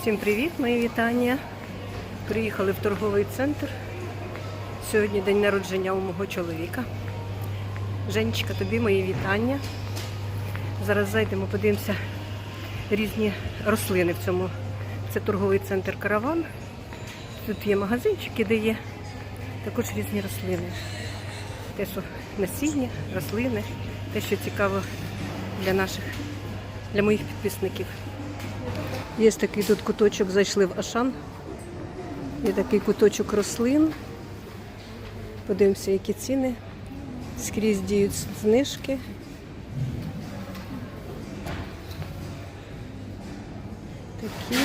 Всім привіт, мої вітання. Приїхали в торговий центр. Сьогодні день народження у мого чоловіка. Женечка, тобі мої вітання. Зараз зайдемо, подивимося різні рослини в цьому. Це торговий центр Караван. Тут є магазинчики, де є також різні рослини. Те, що насіння, рослини, те, що цікаво для наших, для моїх підписників. Є такий тут куточок, зайшли в Ашан. Є такий куточок рослин. Подивимося, які ціни. Скрізь діють знижки. Такі.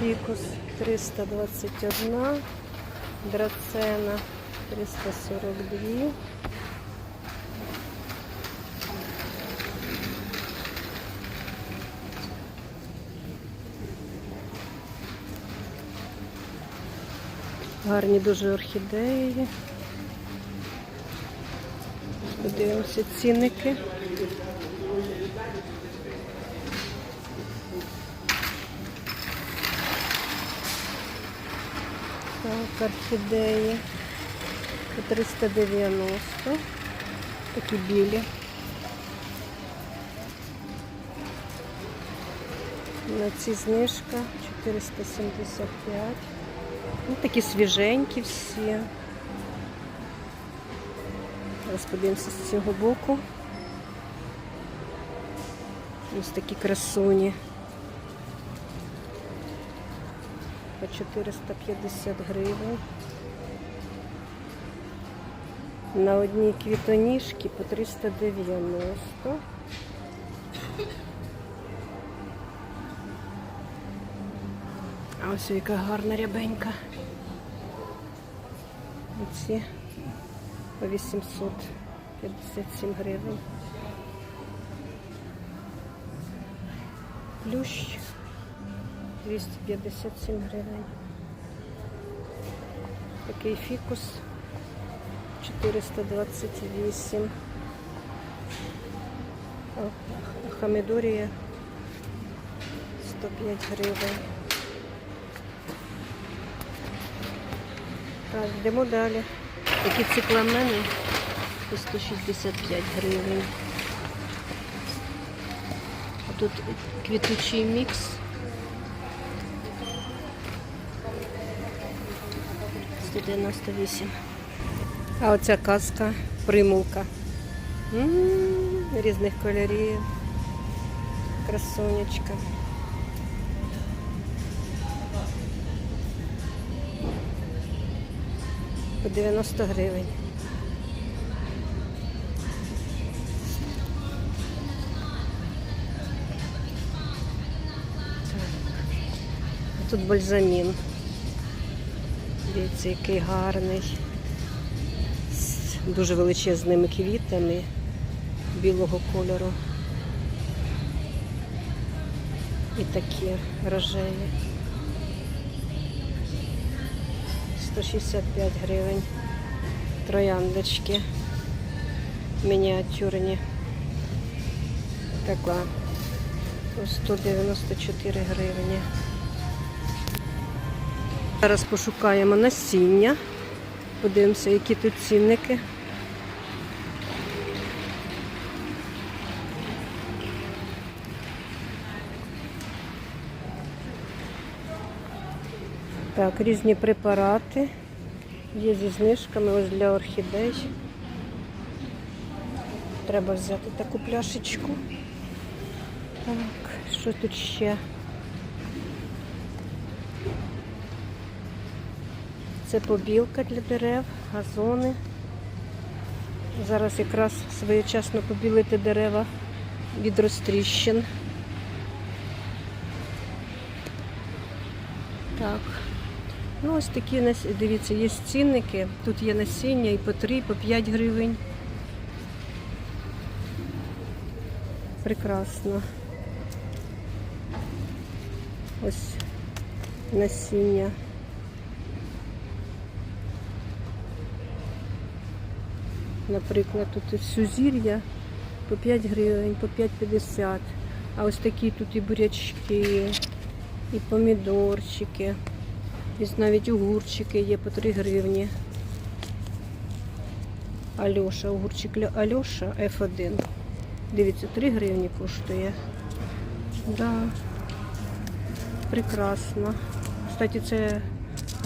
Фікус 321, драцена 342. Гарні дуже орхідеї. Подивимося цінники. Так, орхідеї по 390. Такі білі. На ці знижка 475. Ну, такі свіженькі всі. Зараз подивимося з цього боку. Ось такі красуні. По 450 гривень. На одній квітоніжці по 390. Ось яка гарна рябенька. Оці по 857 гривень. Плющ 257 гривень. Такий фікус 428. О, Хамедорія 105 гривень. Так, йдемо далі. Такі цикламени по 165 гривень. А тут квітучий мікс. Сто дев'яносто вісім. А оця казка, примулка. М, Різних кольорів. Красунечка. По 90 гривень. Так. Тут бальзамін. Дивіться, який гарний. З дуже величезними квітами білого кольору. І такі рожеві. 165 гривень. Трояндочки мініатюрні. Така 194 гривні. Зараз пошукаємо насіння. Подивимося, які тут цінники. Так, різні препарати. Є зі знижками ось для орхідей. Треба взяти таку пляшечку. Так, що тут ще? Це побілка для дерев, газони. Зараз якраз своєчасно побілити дерева від розтріщин. Так. Ну, ось такі, дивіться, є цінники. Тут є насіння і по 3, і по 5 гривень. Прекрасно. Ось насіння. Наприклад, тут сузір'я по 5 гривень, по 5,50. А ось такі тут і бурячки, і помідорчики, і навіть огурчики є по 3 гривні. Альоша, огурчик Альоша F1. Дивіться, 3 гривні коштує. Да. Прекрасно. Кстати, це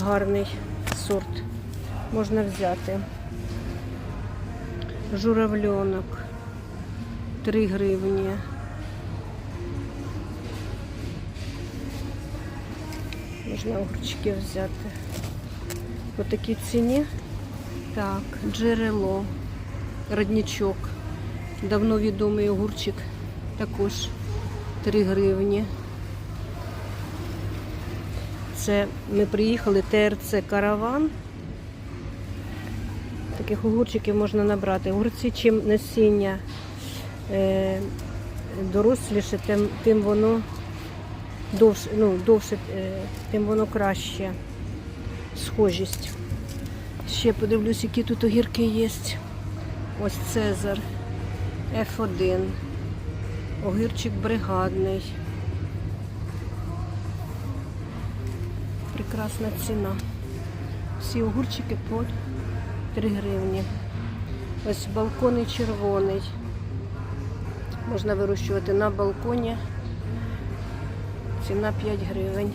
гарний сорт. Можна взяти. Журавльонок. 3 гривні. Можна огурчики взяти. По такій ціні. Так, джерело, родничок. Давно відомий огурчик. Також 3 гривні. Це ми приїхали ТРЦ Караван. Таких огурчиків можна набрати. Огурці, чим насіння е, доросліше, тим, тим воно довше, ну, довше, е, тим воно краще. Схожість. Ще подивлюсь, які тут огірки є. Ось Цезар F1. Огірчик бригадний. Прекрасна ціна. Всі огурчики по 3 гривні. Ось балконний червоний. Можна вирощувати на балконі. Ціна 5 гривень.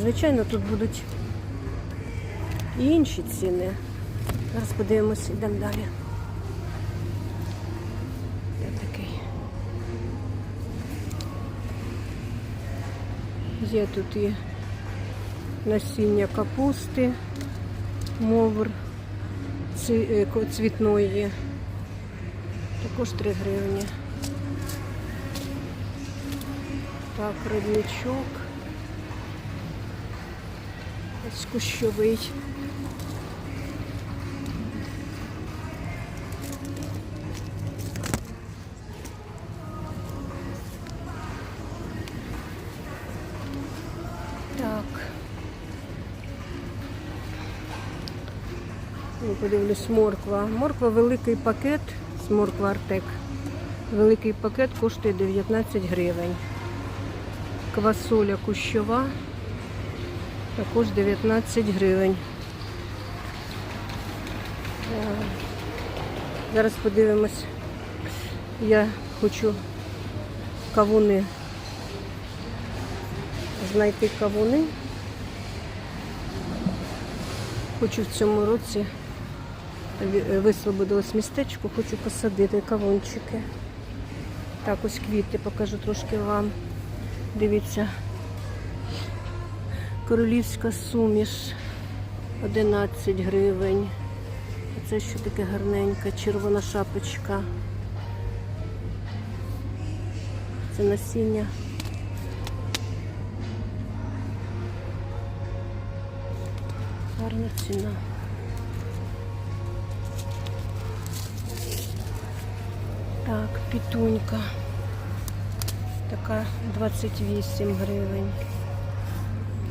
Звичайно, тут будуть і інші ціни. Зараз подивимось, йдемо далі. Ось такий. Є тут і насіння капусти, мовр е, цвітної. Також 3 гривні. Так, родничок. Ось кущовий. Так. Ну, подивлюсь, морква. Морква великий пакет з морква Артек. Великий пакет коштує 19 гривень. Квасоля кущова також 19 гривень. Е, Зараз подивимось. Я хочу кавуни знайти кавуни. Хочу в цьому році ві- висвободилось містечко, хочу посадити кавунчики. Так, ось квіти покажу трошки вам. Дивіться. Королівська суміш 11 гривень. Це що таке гарненька, червона шапочка. Це насіння. Гарна ціна. Так, пітунька. Така 28 гривень.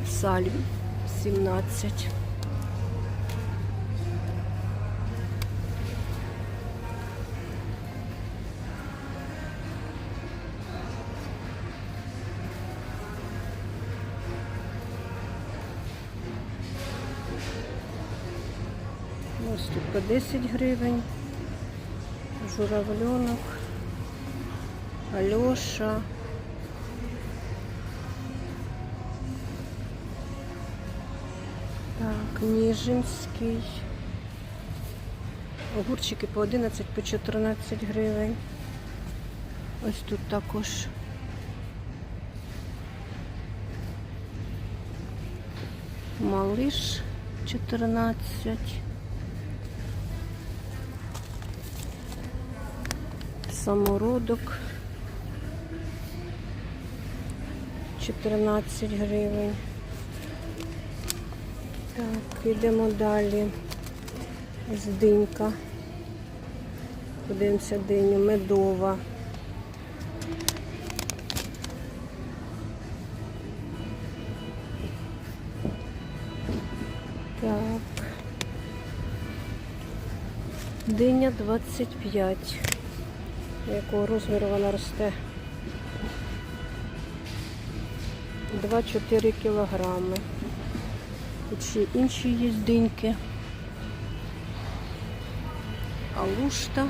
Сальм 17. Ось тут по 10 гривень. Журавльонок. Альоша. Так, Ніжинський. Огурчики по 11, по 14 гривень. Ось тут також. Малиш 14. Самородок 14 гривень. Так, йдемо далі. Ось динька. Подивимося диню, медова. Так. Диня 25. Якого розміру вона росте? 2-4 кілограми. Тут ще інші є диньки. Алушта.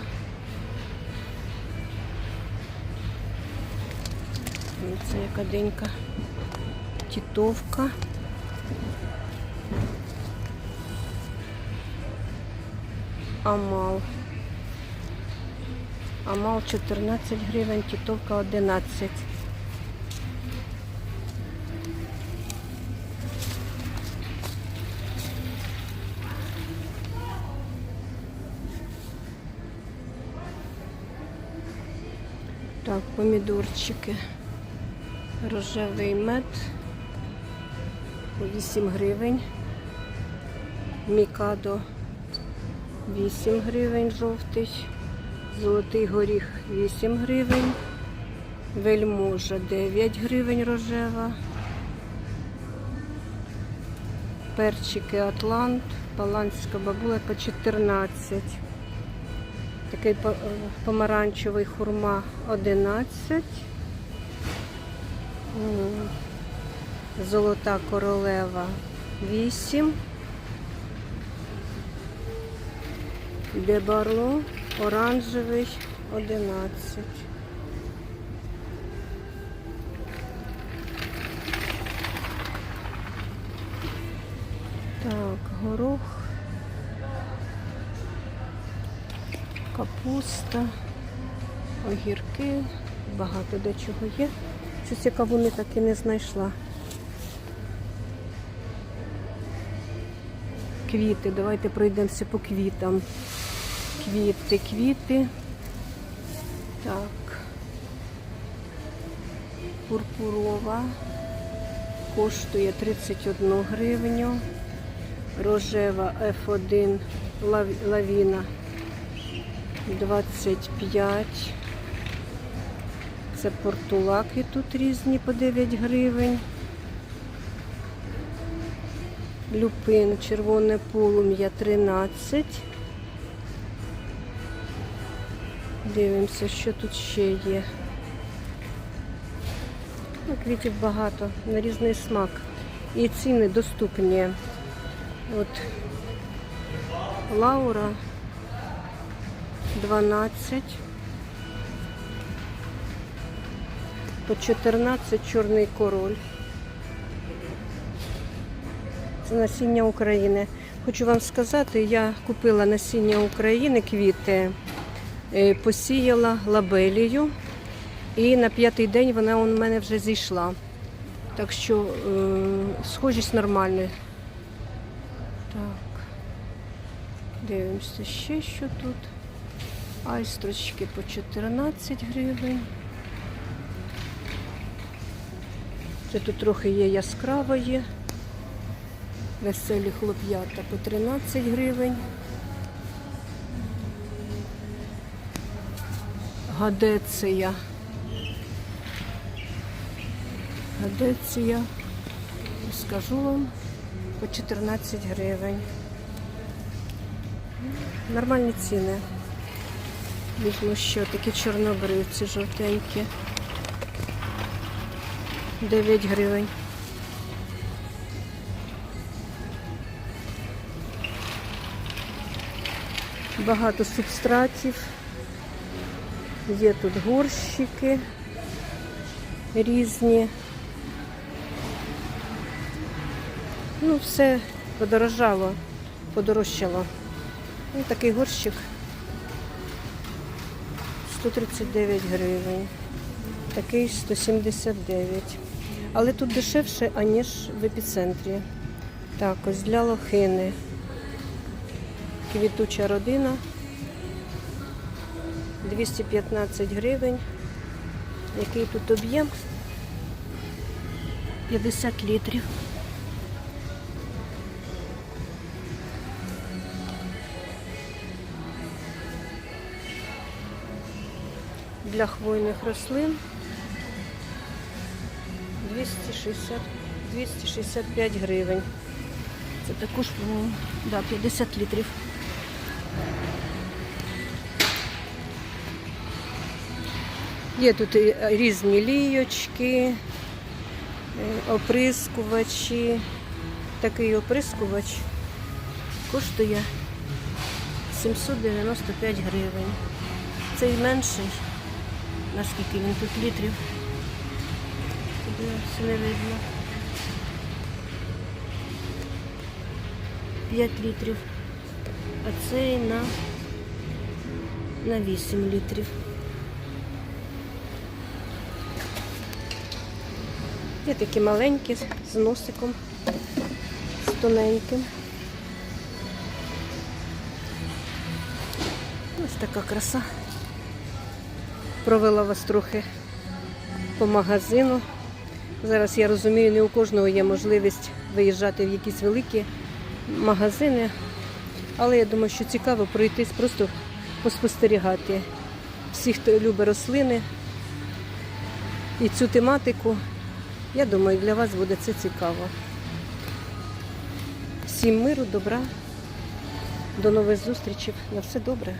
Це яка денька. Тітовка. Амал. Амал 14 гривень, тітовка 11. Так, помідорчики. Рожевий мед по 8 гривень. Мікадо 8 гривень жовтий. Золотий горіх 8 гривень. Вельможа 9 гривень рожева. Перчики Атлант, Паланська бабула по 14. Такий помаранчевий хурма 11. Золота королева 8. Дебарло оранжевий 11. Так, горох. Капуста, огірки, багато де чого є. Щось я кавуни так і не знайшла. Квіти, давайте пройдемося по квітам. Квіти, квіти. Так. Пурпурова коштує 31 гривню. Рожева F1 лав- лавіна 25. Це портулаки тут різні по 9 гривень. Люпин, червоне полум'я 13. Дивимося, що тут ще є. Ну, квітів багато, на різний смак. І ціни доступні. От Лаура 12. По 14 чорний король. Це насіння України. Хочу вам сказати, я купила насіння України, квіти, е, посіяла лабелію. І на п'ятий день вона у мене вже зійшла. Так що е, схожість нормальна. Так. Дивимося ще, що тут. Айстрочки по 14 гривень. Це тут трохи є яскравої. Веселі хлоп'ята по 13 гривень. Гадеція. Гадеція. Скажу вам по 14 гривень. Нормальні ціни. Візьму що такі чорнобривці жовтенькі. 9 гривень. Багато субстратів. Є тут горщики різні. Ну, все подорожало, подорожчало. Ну, такий горщик 139 гривень. Такий 179. Але тут дешевше, аніж в епіцентрі. Так, ось для лохини. Квітуча родина. 215 гривень. Який тут об'єм? 50 літрів. для хвойних рослин 260, 265 гривень. Це також да, 50 літрів. Є тут і різні лійочки, е, оприскувачі. Такий оприскувач коштує 795 гривень. Цей менший. Наскільки він тут літрів? Подивимося, не видно. 5 літрів. А цей на, на 8 літрів. Є такі маленькі з носиком, з тоненьким. Ось така краса. Провела вас трохи по магазину. Зараз я розумію, не у кожного є можливість виїжджати в якісь великі магазини, але я думаю, що цікаво пройтись, просто поспостерігати. Всі, хто любить рослини і цю тематику, я думаю, для вас буде це цікаво. Всім миру, добра, до нових зустрічей. На все добре.